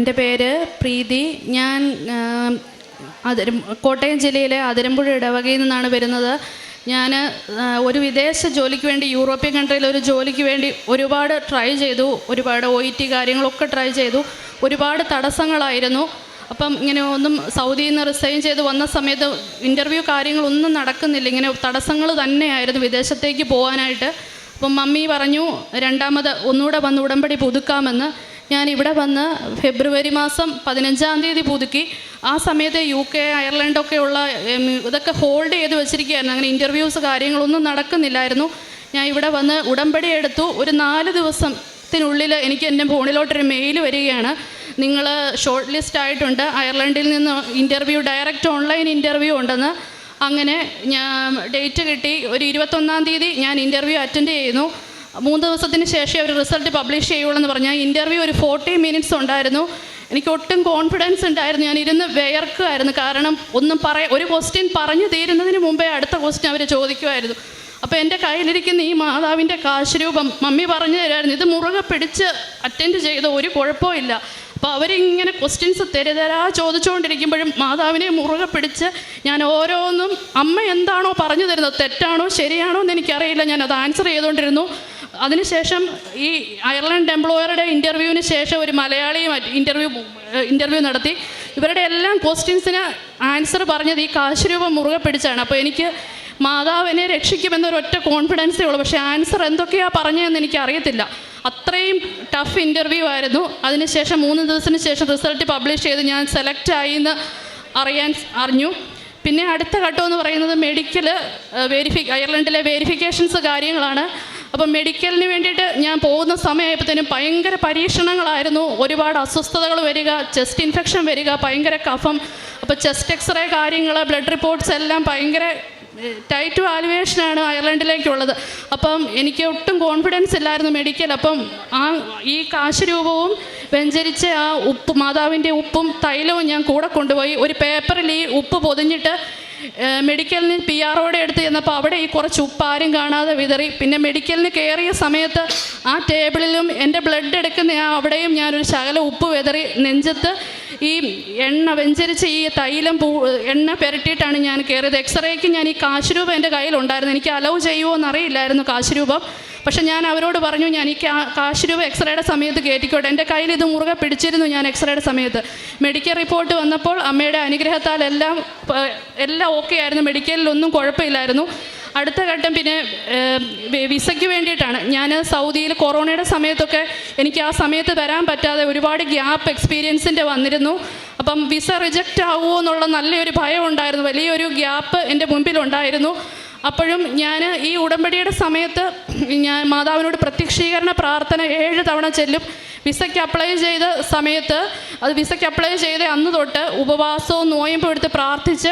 എന്റെ പേര് പ്രീതി. ഞാൻ അതിരം കോട്ടയം ജില്ലയിലെ അതിരമ്പുഴ ഇടവകയിൽ നിന്നാണ് വരുന്നത്. ഞാൻ ഒരു വിദേശ ജോലിക്ക് വേണ്ടി യൂറോപ്യൻ കൺട്രിയിൽ ഒരു ജോലിക്ക് വേണ്ടി ഒരുപാട് ട്രൈ ചെയ്തു. ഒരുപാട് ഒ ഇ ടി കാര്യങ്ങളൊക്കെ ട്രൈ ചെയ്തു. ഒരുപാട് തടസ്സങ്ങളായിരുന്നു. അപ്പം ഇങ്ങനെ ഒന്നും സൗദിയിൽ നിന്ന് റിസൈൻ ചെയ്ത് വന്ന സമയത്ത് ഇന്റർവ്യൂ കാര്യങ്ങളൊന്നും നടക്കുന്നില്ല. ഇങ്ങനെ തടസ്സങ്ങൾ തന്നെയായിരുന്നു വിദേശത്തേക്ക് പോകാനായിട്ട് അപ്പം മമ്മി പറഞ്ഞു രണ്ടാമത് ഒന്നുകൂടെ വന്ന് ഉടമ്പടി പുതുക്കാമെന്ന്. ഞാൻ ഇവിടെ വന്ന് ഫെബ്രുവരി മാസം പതിനഞ്ചാം തീയതി പുതുക്കി. ആ സമയത്ത് യു കെ അയർലൻഡൊക്കെ ഉള്ള ഇതൊക്കെ ഹോൾഡ് ചെയ്ത് വെച്ചിരിക്കുകയായിരുന്നു. അങ്ങനെ ഇന്റർവ്യൂസ് കാര്യങ്ങളൊന്നും നടക്കുന്നില്ലായിരുന്നു. ഞാൻ ഇവിടെ വന്ന് ഉടമ്പടി എടുത്തു. ഒരു നാല് ദിവസത്തിനുള്ളിൽ എനിക്ക് എന്റെ ഫോണിലോട്ടൊരു മെയിൽ വരികയാണ്. നിങ്ങൾ ഷോർട്ട് ലിസ്റ്റ് ആയിട്ടുണ്ട്. അയർലൻഡിൽ നിന്ന് ഇന്റർവ്യൂ ഡയറക്റ്റ് ഓൺലൈൻ ഇന്റർവ്യൂ ഉണ്ടെന്ന്. അങ്ങനെ ഞാൻ ഡേറ്റ് കിട്ടി. ഒരു ഇരുപത്തൊന്നാം തീയതി ഞാൻ ഇന്റർവ്യൂ അറ്റൻഡ് ചെയ്യുന്നു. മൂന്ന് ദിവസത്തിന് ശേഷം അവർ റിസൾട്ട് പബ്ലിഷ് ചെയ്യുള്ളൂ എന്ന് പറഞ്ഞാൽ ഇന്റർവ്യൂ ഒരു ഫോർട്ടി മിനിറ്റ്സ് ഉണ്ടായിരുന്നു. എനിക്ക് ഒട്ടും കോൺഫിഡൻസ് ഉണ്ടായിരുന്നു. ഞാൻ ഇരുന്ന് വിയർക്കുമായിരുന്നു കാരണം ഒന്നും പറയ ഒരു ക്വസ്റ്റ്യൻ പറഞ്ഞു തീരുന്നതിന് മുമ്പേ അടുത്ത ക്വസ്റ്റ്യൻ അവർ ചോദിക്കുമായിരുന്നു അപ്പോൾ എന്റെ കയ്യിലിരിക്കുന്ന ഈ മാതാവിന്റെ കാശുരൂപം മമ്മി പറഞ്ഞു തരായിരുന്നു. ഇത് മുറുകെ പിടിച്ച് അറ്റൻഡ് ചെയ്ത ഒരു കുഴപ്പമില്ല അപ്പോൾ അവരിങ്ങനെ ക്വസ്റ്റ്യൻസ് തെരുതരാ ചോദിച്ചുകൊണ്ടിരിക്കുമ്പോഴും മാതാവിനെ മുറുകെ പിടിച്ച് ഞാൻ ഓരോന്നും അമ്മ എന്താണോ പറഞ്ഞു തരുന്നത്? തെറ്റാണോ? ശരിയാണോ എന്ന് എനിക്കറിയില്ല. ഞാൻ അത് ആൻസർ ചെയ്തുകൊണ്ടിരുന്നു. അതിനുശേഷം ഈ അയർലൻഡ് എംപ്ലോയറുടെ ഇന്റർവ്യൂവിന് ശേഷം ഒരു മലയാളിയും ഇന്റർവ്യൂ ഇന്റർവ്യൂ നടത്തി. ഇവരുടെ എല്ലാം ക്വസ്റ്റ്യൻസിന് ആൻസർ പറഞ്ഞത് ഈ കാശുരൂപം മുറുകെ പിടിച്ചാണ്. അപ്പോൾ എനിക്ക് മാതാവിനെ രക്ഷിക്കുമെന്നൊരു ഒറ്റ കോൺഫിഡൻസേ ഉള്ളൂ. പക്ഷേ ആൻസർ എന്തൊക്കെയാണ് പറഞ്ഞതെന്ന് എനിക്ക് അറിയത്തില്ല. അത്രയും ടഫ് ഇന്റർവ്യൂ ആയിരുന്നു. അതിനുശേഷം മൂന്ന് ദിവസത്തിന് ശേഷം റിസൾട്ട് പബ്ലിഷ് ചെയ്ത് ഞാൻ സെലക്ട് ആയി എന്ന് അറിയാൻ അറിഞ്ഞു. പിന്നെ അടുത്ത ഘട്ടം എന്ന് പറയുന്നത് മെഡിക്കൽ വെരിഫി അയർലൻഡിലെ വെരിഫിക്കേഷൻസ് കാര്യങ്ങളാണ്. അപ്പം മെഡിക്കലിന് വേണ്ടിയിട്ട് ഞാൻ പോകുന്ന സമയമായപ്പോഴത്തേനും ഭയങ്കര പരീക്ഷണങ്ങളായിരുന്നു. ഒരുപാട് അസ്വസ്ഥതകൾ വരിക ചെസ്റ്റ് ഇൻഫെക്ഷൻ വരിക ഭയങ്കര കഫം. അപ്പോൾ ചെസ്റ്റ് എക്സ്റേ കാര്യങ്ങൾ ബ്ലഡ് റിപ്പോർട്ട്സ് എല്ലാം ഭയങ്കര ടൈറ്റ് വാലുവേഷനാണ് അയർലൻഡിലേക്കുള്ളത്. അപ്പം എനിക്ക് ഒട്ടും കോൺഫിഡൻസ് ഇല്ലായിരുന്നു മെഡിക്കൽ അപ്പം ആ ഈ കാശ് രൂപവും വെഞ്ചരിച്ച ആ ഉപ്പ് മാതാവിന്റെ ഉപ്പും തൈലവും ഞാൻ കൂടെ കൊണ്ടുപോയി. ഒരു പേപ്പറിൽ ഈ ഉപ്പ് പൊതിഞ്ഞിട്ട് മെഡിക്കലിന് പി ആറോടെ എടുത്ത് ചെന്നപ്പോൾ അവിടെ ഈ കുറച്ച് ഉപ്പാരും കാണാതെ വിതറി. പിന്നെ മെഡിക്കലിന് കയറിയ സമയത്ത് ആ ടേബിളിലും എന്റെ ബ്ലഡ് എടുക്കുന്ന അവിടെയും ഞാനൊരു ശകല ഉപ്പ് വിതറി. നെഞ്ചത്ത് ഈ എണ്ണ വെഞ്ചരിച്ച് ഈ തൈലം പൂ എണ്ണ പുരട്ടിയിട്ടാണ് ഞാൻ കയറിയത് എക്സ്റേക്ക് ഞാൻ ഈ കാശ് രൂപം എന്റെ കയ്യിലുണ്ടായിരുന്നു. എനിക്ക് അലവ് ചെയ്യുമോ എന്നറിയില്ലായിരുന്നു കാശ് രൂപം പക്ഷെ ഞാൻ അവരോട് പറഞ്ഞു ഞാൻ ഈ കാശ് രൂപ എക്സ്റേയുടെ സമയത്ത് കയറ്റിക്കോട്ടെ. എന്റെ കയ്യിൽ ഇത് മുറുകെ പിടിച്ചിരുന്നു ഞാൻ എക്സ്റേയുടെ സമയത്ത്. മെഡിക്കൽ റിപ്പോർട്ട് വന്നപ്പോൾ അമ്മയുടെ അനുഗ്രഹത്താൽ എല്ലാം എല്ലാം ഓക്കെ ആയിരുന്നു. മെഡിക്കലിലൊന്നും കുഴപ്പമില്ലായിരുന്നു. അടുത്ത ഘട്ടം പിന്നെ വിസയ്ക്ക് വേണ്ടിയിട്ടാണ്. ഞാൻ സൗദിയിൽ കൊറോണയുടെ സമയത്തൊക്കെ എനിക്ക് ആ സമയത്ത് വരാൻ പറ്റാതെ ഒരുപാട് ഗ്യാപ്പ് എക്സ്പീരിയൻസിന്റെ വന്നിരുന്നു. അപ്പം വിസ റിജക്റ്റ് ആവുമോ എന്നുള്ള നല്ലൊരു ഭയം ഉണ്ടായിരുന്നു. വലിയൊരു ഗ്യാപ്പ് എന്റെ മുമ്പിലുണ്ടായിരുന്നു. അപ്പോഴും ഞാൻ ഈ ഉടമ്പടിയുടെ സമയത്ത് ഞാൻ മാതാവിനോട് പ്രത്യക്ഷീകരണ പ്രാർത്ഥന ഏഴ് തവണ ചെല്ലും. വിസയ്ക്ക് അപ്ലൈ ചെയ്ത സമയത്ത് അത് വിസയ്ക്ക് അപ്ലൈ ചെയ്ത അന്ന് തൊട്ട് ഉപവാസവും നോയമ്പും എടുത്ത് പ്രാർത്ഥിച്ച്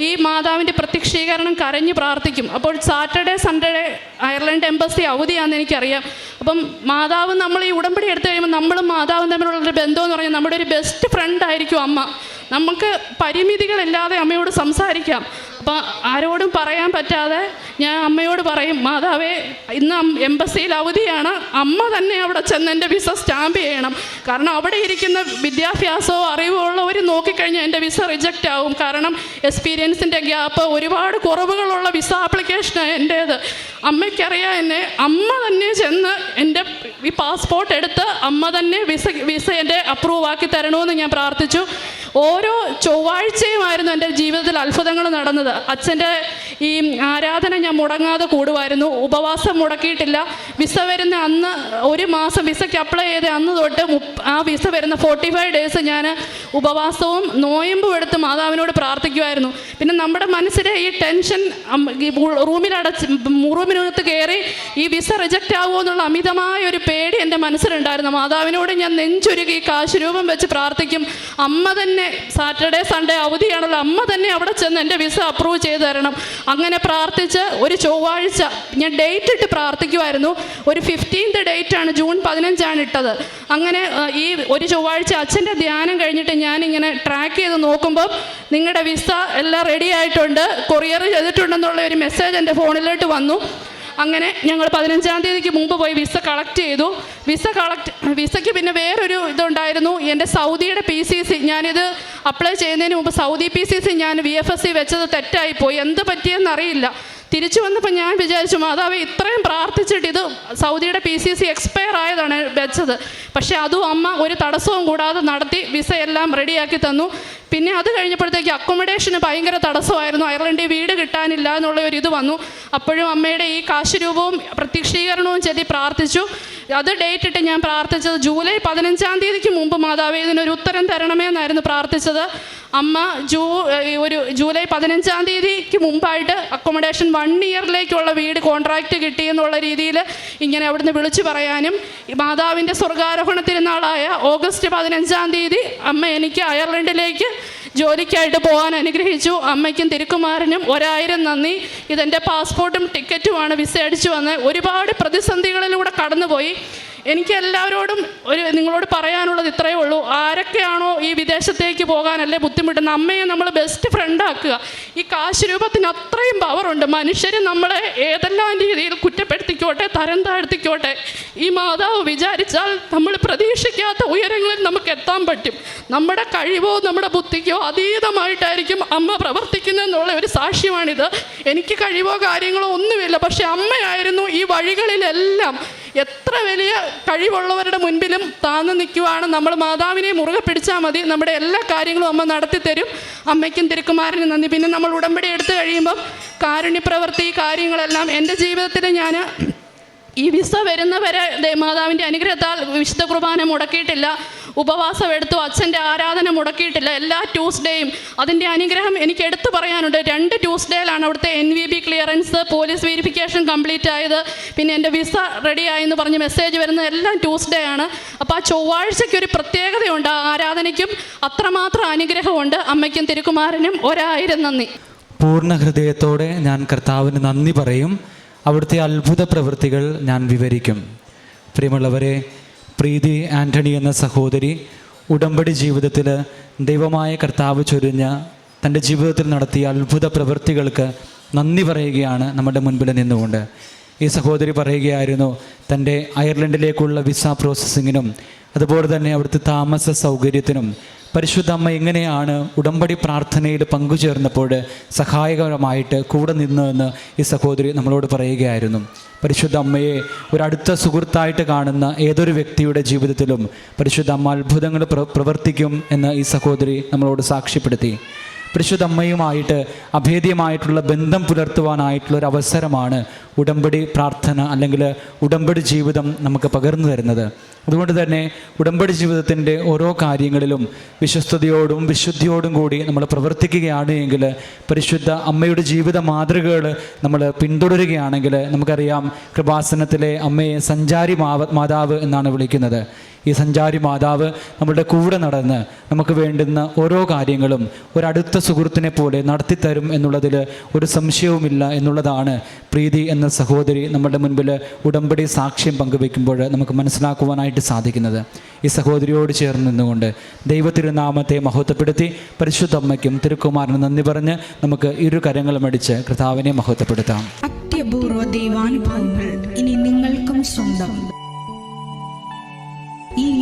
ഈ മാതാവിന്റെ പ്രത്യക്ഷീകരണം കരഞ്ഞ് പ്രാർത്ഥിക്കും. അപ്പോൾ സാറ്റർഡേ സൺഡേ അയർലൻഡ് എംബസി അവധിയാണെന്ന് എനിക്കറിയാം. അപ്പം മാതാവ് നമ്മൾ ഈ ഉടമ്പടി എടുത്തു കഴിയുമ്പോൾ നമ്മളും മാതാവും തമ്മിലുള്ളൊരു ബന്ധം എന്ന് പറഞ്ഞാൽ നമ്മുടെ ഒരു ബെസ്റ്റ് ഫ്രണ്ട് ആയിരിക്കും അമ്മ. നമുക്ക് പരിമിതികളില്ലാതെ അമ്മയോട് സംസാരിക്കാം. അപ്പോൾ ആരോടും പറയാൻ പറ്റാതെ ഞാൻ അമ്മയോട് പറയും മാതാവേ ഇന്ന് എംബസിയിൽ അവധിയാണ്. അമ്മ തന്നെ അവിടെ ചെന്ന് എന്റെ വിസ സ്റ്റാമ്പ് ചെയ്യണം. കാരണം അവിടെ ഇരിക്കുന്ന വിദ്യാഭ്യാസവും അറിവോ ഉള്ളവർ നോക്കിക്കഴിഞ്ഞാൽ എന്റെ വിസ റിജക്റ്റ് ആവും. കാരണം എക്സ്പീരിയൻസിന്റെ ഗ്യാപ്പ് ഒരുപാട് കുറവുകളുള്ള വിസ ആപ്ലിക്കേഷനാണ് എന്റേത്. അമ്മയ്ക്കറിയാം എന്നെ അമ്മ തന്നെ ചെന്ന് എന്റെ ഈ പാസ്പോർട്ട് എടുത്ത് അമ്മ തന്നെ വിസ വിസ എന്റെ അപ്രൂവ് ആക്കി തരണമെന്ന് ഞാൻ പ്രാർത്ഥിച്ചു. ഓരോ ചൊവ്വാഴ്ചയുമായിരുന്നു എന്റെ ജീവിതത്തിൽ അത്ഭുതങ്ങൾ നടന്നത്. അച്ഛന്റെ ഈ ആരാധന ഞാൻ മുടങ്ങാതെ കൂടുമായിരുന്നു. ഉപവാസം മുടക്കിയിട്ടില്ല. വിസ വരുന്ന അന്ന് ഒരു മാസം വിസയ്ക്ക് അപ്ലൈ ചെയ്ത അന്ന് തൊട്ട് ആ വിസ വരുന്ന ഫോർട്ടി ഫൈവ് ഡേയ്സ് ഞാൻ ഉപവാസവും നോയമ്പും എടുത്ത് മാതാവിനോട് പ്രാർത്ഥിക്കുമായിരുന്നു പിന്നെ നമ്മുടെ മനസ്സിലെ ഈ ടെൻഷൻ റൂമിലടച്ച് റൂമിനകത്ത് കയറി ഈ വിസ റിജക്റ്റ് ആകുമോ എന്നുള്ള അമിതമായ ഒരു പേടി എന്റെ മനസ്സിലുണ്ടായിരുന്നു. മാതാവിനോട് ഞാൻ നെഞ്ചുരുകി കാശുരൂപം വെച്ച് പ്രാർത്ഥിക്കും. അമ്മ തന്നെ സാറ്റർഡേ സൺഡേ അവധിയാണല്ലോ അമ്മ തന്നെ അവിടെ ചെന്ന് എന്റെ വിസ അപ്രൂവ് ചെയ്ത് തരണം. അങ്ങനെ പ്രാർത്ഥിച്ച് ഒരു ചൊവ്വാഴ്ച ഞാൻ ഡേറ്റ് ഇട്ട് പ്രാർത്ഥിക്കുമായിരുന്നു ഒരു ഫിഫ്റ്റീൻത് ഡേറ്റ് ആണ് ജൂൺ പതിനഞ്ചാണ് ഇട്ടത്. അങ്ങനെ ഈ ഒരു ചൊവ്വാഴ്ച അച്ഛന്റെ ധ്യാനം കഴിഞ്ഞിട്ട് ഞാനിങ്ങനെ ട്രാക്ക് ചെയ്ത് നോക്കുമ്പോൾ നിങ്ങളുടെ വിസ എല്ലാം റെഡി ആയിട്ടുണ്ട്. കൊറിയർ ചെയ്തിട്ടുണ്ടെന്നുള്ള ഒരു മെസ്സേജ് എന്റെ ഫോണിലോട്ട് വന്നു. അങ്ങനെ ഞങ്ങൾ പതിനഞ്ചാം തീയതിക്ക് മുമ്പ് പോയി വിസ കളക്ട് ചെയ്തു. വിസ കളക്ട് വിസയ്ക്ക് പിന്നെ വേറൊരു ഇതുണ്ടായിരുന്നു. എന്റെ സൗദിയുടെ പി സി സി ഞാനിത് അപ്ലൈ ചെയ്യുന്നതിന് മുമ്പ് സൗദി പി സി സി ഞാൻ വി എഫ് എസ് സി വെച്ചത് തെറ്റായിപ്പോയി. എന്ത് പറ്റിയെന്നറിയില്ല. തിരിച്ചു വന്നപ്പോൾ ഞാൻ വിചാരിച്ചു മാതാവ് ഇത്രയും പ്രാർത്ഥിച്ചിട്ട് ഇത് സൗദിയുടെ പി സി സി എക്സ്പയർ ആയതാണ് വെച്ചത്. പക്ഷേ അതും അമ്മ ഒരു തടസ്സവും കൂടാതെ നടത്തി വിസ എല്ലാം റെഡിയാക്കി തന്നു. പിന്നെ അത് കഴിഞ്ഞപ്പോഴത്തേക്ക് അക്കോമഡേഷന് ഭയങ്കര തടസ്സമായിരുന്നു. അയർലൻഡിൽ വീട് കിട്ടാനില്ല എന്നുള്ള ഒരു ഇത് വന്നു. അപ്പോഴും അമ്മയുടെ ഈ കാശ് രൂപവും പ്രത്യക്ഷീകരണവും ചെല്ലി പ്രാർത്ഥിച്ചു. അത് ഡേറ്റ് ഇട്ട് ഞാൻ പ്രാർത്ഥിച്ചത് ജൂലൈ പതിനഞ്ചാം തീയതിക്ക് മുമ്പ് മാതാവ് ഇതിനൊരു ഉത്തരം തരണമേ എന്നായിരുന്നു പ്രാർത്ഥിച്ചത്. അമ്മ ജൂ ഒരു ജൂലൈ പതിനഞ്ചാം തീയതിക്ക് മുമ്പായിട്ട് അക്കോമഡേഷൻ വൺ ഇയറിലേക്കുള്ള വീട് കോൺട്രാക്റ്റ് കിട്ടി എന്നുള്ള രീതിയിൽ ഇങ്ങനെ അവിടുന്ന് വിളിച്ചു പറയാനും മാതാവിന്റെ സ്വർഗാരോഹണ തിരുനാളായ ഓഗസ്റ്റ് പതിനഞ്ചാം തീയതി അമ്മ എനിക്ക് അയർലൻഡിലേക്ക് ജോലിക്കായിട്ട് പോകാൻ അനുഗ്രഹിച്ചു. അമ്മയ്ക്കും തിരുക്കുമാരനും ഒരായിരം നന്ദി. ഇതെന്റെ പാസ്പോർട്ടും ടിക്കറ്റുമാണ് വിസ അടിച്ചു വന്ന് ഒരുപാട് പ്രതിസന്ധികളിലൂടെ കടന്നുപോയി. എനിക്ക് എല്ലാവരോടും ഒരു നിങ്ങളോട് പറയാനുള്ളത് ഇത്രയേ ഉള്ളൂ. ആരൊക്കെയാണോ ഈ വിദേശത്തേക്ക് പോകാനല്ലേ ബുദ്ധിമുട്ടുന്ന അമ്മയെ നമ്മൾ ബെസ്റ്റ് ഫ്രണ്ട് ആക്കുക. ഈ കാശ് രൂപത്തിന് അത്രയും പവറുണ്ട് മനുഷ്യർ നമ്മളെ ഏതെല്ലാം രീതിയിൽ കുറ്റപ്പെടുത്തിക്കോട്ടെ തരം താഴ്ത്തിക്കോട്ടെ ഈ മാതാവ് വിചാരിച്ചാൽ നമ്മൾ പ്രതീക്ഷിക്കാത്ത ഉയരങ്ങളിൽ നമുക്ക് എത്താൻ പറ്റും. നമ്മുടെ കഴിവോ നമ്മുടെ ബുദ്ധിക്കോ അതീതമായിട്ടായിരിക്കും അമ്മ പ്രവർത്തിക്കുന്നതെന്നുള്ള ഒരു സാക്ഷ്യമാണിത്. എനിക്ക് കഴിവോ കാര്യങ്ങളോ ഒന്നുമില്ല. പക്ഷെ അമ്മയായിരുന്നു ഈ വഴികളിലെല്ലാം എത്ര വലിയ കഴിവുള്ളവരുടെ മുൻപിലും താന്നു നിൽക്കുവാണ്. നമ്മൾ മാതാവിനെ മുറുകെ പിടിച്ചാൽ മതി. നമ്മുടെ എല്ലാ കാര്യങ്ങളും അമ്മ നടത്തി തരും. അമ്മയ്ക്കും തിരുക്കുമാരനും നന്ദി. പിന്നെ നമ്മൾ ഉടമ്പടി എടുത്തു കഴിയുമ്പം കാരുണ്യപ്രവൃത്തി കാര്യങ്ങളെല്ലാം എന്റെ ജീവിതത്തിൽ ഞാൻ ഈ വിസ വരുന്നവരെ മാതാവിന്റെ അനുഗ്രഹത്താൽ വിശുദ്ധ കുർബാന മുടക്കിയിട്ടില്ല. ഉപവാസം എടുത്തു അച്ഛന്റെ ആരാധന മുടക്കിയിട്ടില്ല. എല്ലാ ട്യൂസ്ഡേയും അതിന്റെ അനുഗ്രഹം എനിക്ക് എടുത്തു പറയാനുണ്ട്. രണ്ട് ട്യൂസ്ഡേയിലാണ് അവിടുത്തെ N V B clearance police verification complete ആയത്. പിന്നെ എന്റെ വിസ റെഡി ആയെന്ന് പറഞ്ഞ് മെസ്സേജ് വരുന്നത് എല്ലാം ട്യൂസ്ഡേ ആണ്. അപ്പോൾ ആ ചൊവ്വാഴ്ചയ്ക്ക് ഒരു പ്രത്യേകതയുണ്ട്. ആ ആരാധനയ്ക്കും അത്രമാത്രം അനുഗ്രഹമുണ്ട്. അമ്മയ്ക്കും തിരുക്കുമാരനും ഒരായിരം നന്ദി. പൂർണ ഹൃദയത്തോടെ ഞാൻ കർത്താവിന് നന്ദി പറയും. അവിടുത്തെ അത്ഭുത പ്രവൃത്തികൾ ഞാൻ വിവരിക്കും. പ്രിയമുള്ളവരെ പ്രീതി ആന്റണി എന്ന സഹോദരി ഉടമ്പടി ജീവിതത്തിൽ ദൈവമായ കർത്താവ് ചൊരിഞ്ഞ തന്റെ ജീവിതത്തിൽ നടത്തിയ അത്ഭുത പ്രവൃത്തികൾക്ക് നന്ദി പറയുകയാണ് നമ്മുടെ മുൻപിൽ നിന്നുകൊണ്ട്. ഈ സഹോദരി പറയുകയായിരുന്നു തന്റെ അയർലൻഡിലേക്കുള്ള വിസ പ്രോസസ്സിങ്ങിനും അതുപോലെ തന്നെ അവിടുത്തെ താമസ സൗകര്യത്തിനും പരിശുദ്ധ അമ്മ എങ്ങനെയാണ് ഉടമ്പടി പ്രാർത്ഥനയിൽ പങ്കുചേർന്നപ്പോൾ സഹായകരമായിട്ട് കൂടെ നിന്നതെന്ന് ഈ സഹോദരി നമ്മളോട് പറയുകയായിരുന്നു. പരിശുദ്ധ അമ്മയെ ഒരടുത്ത സുഹൃത്തായിട്ട് കാണുന്ന ഏതൊരു വ്യക്തിയുടെ ജീവിതത്തിലും പരിശുദ്ധ അമ്മ അത്ഭുതങ്ങൾ പ്ര പ്രവർത്തിക്കും എന്ന് ഈ സഹോദരി നമ്മളോട് സാക്ഷ്യപ്പെടുത്തി. പരിശുദ്ധ അമ്മയുമായിട്ട് അഭേദ്യമായിട്ടുള്ള ബന്ധം പുലർത്തുവാനായിട്ടുള്ള ഒരു അവസരമാണ് ഉടമ്പടി പ്രാർത്ഥന അല്ലെങ്കിൽ ഉടമ്പടി ജീവിതം നമുക്ക് പകർന്നു തരുന്നത്. അതുകൊണ്ട് തന്നെ ഉടമ്പടി ജീവിതത്തിന്റെ ഓരോ കാര്യങ്ങളിലും വിശ്വസ്തയോടും വിശുദ്ധിയോടും കൂടി നമ്മൾ പ്രവർത്തിക്കുകയാണ് എങ്കിൽ പരിശുദ്ധ അമ്മയുടെ ജീവിത മാതൃകകൾ നമ്മൾ പിന്തുടരുകയാണെങ്കിൽ നമുക്കറിയാം കൃപാസനത്തിലെ അമ്മയെ സഞ്ചാരി മാതാവ് എന്നാണ് വിളിക്കുന്നത്. ഈ സഞ്ചാരി മാതാവ് നമ്മളുടെ കൂടെ നടന്ന് നമുക്ക് വേണ്ടുന്ന ഓരോ കാര്യങ്ങളും ഒരടുത്ത സുഹൃത്തിനെ പോലെ നടത്തിത്തരും എന്നുള്ളതിൽ ഒരു സംശയവുമില്ല എന്നുള്ളതാണ് പ്രീതി എന്ന സഹോദരി നമ്മുടെ മുൻപിൽ ഉടമ്പടി സാക്ഷ്യം പങ്കുവെക്കുമ്പോൾ നമുക്ക് മനസ്സിലാക്കുവാനായിട്ട് സാധിക്കുന്നത്. ഈ സഹോദരിയോട് ചേർന്ന് നിന്നുകൊണ്ട് ദൈവത്തിരുനാമത്തെ മഹത്വപ്പെടുത്തി പരിശുദ്ധ അമ്മയ്ക്കും തിരുക്കുമാരനും നന്ദി പറഞ്ഞ് നമുക്ക് ഇരു കരങ്ങളും അടിച്ച് കർത്താവിനെ മഹത്വപ്പെടുത്താം. അത്യപൂർവ ദൈവാനുഭവങ്ങൾ ഇനി നിങ്ങൾക്കും സ്വന്തം. ഈ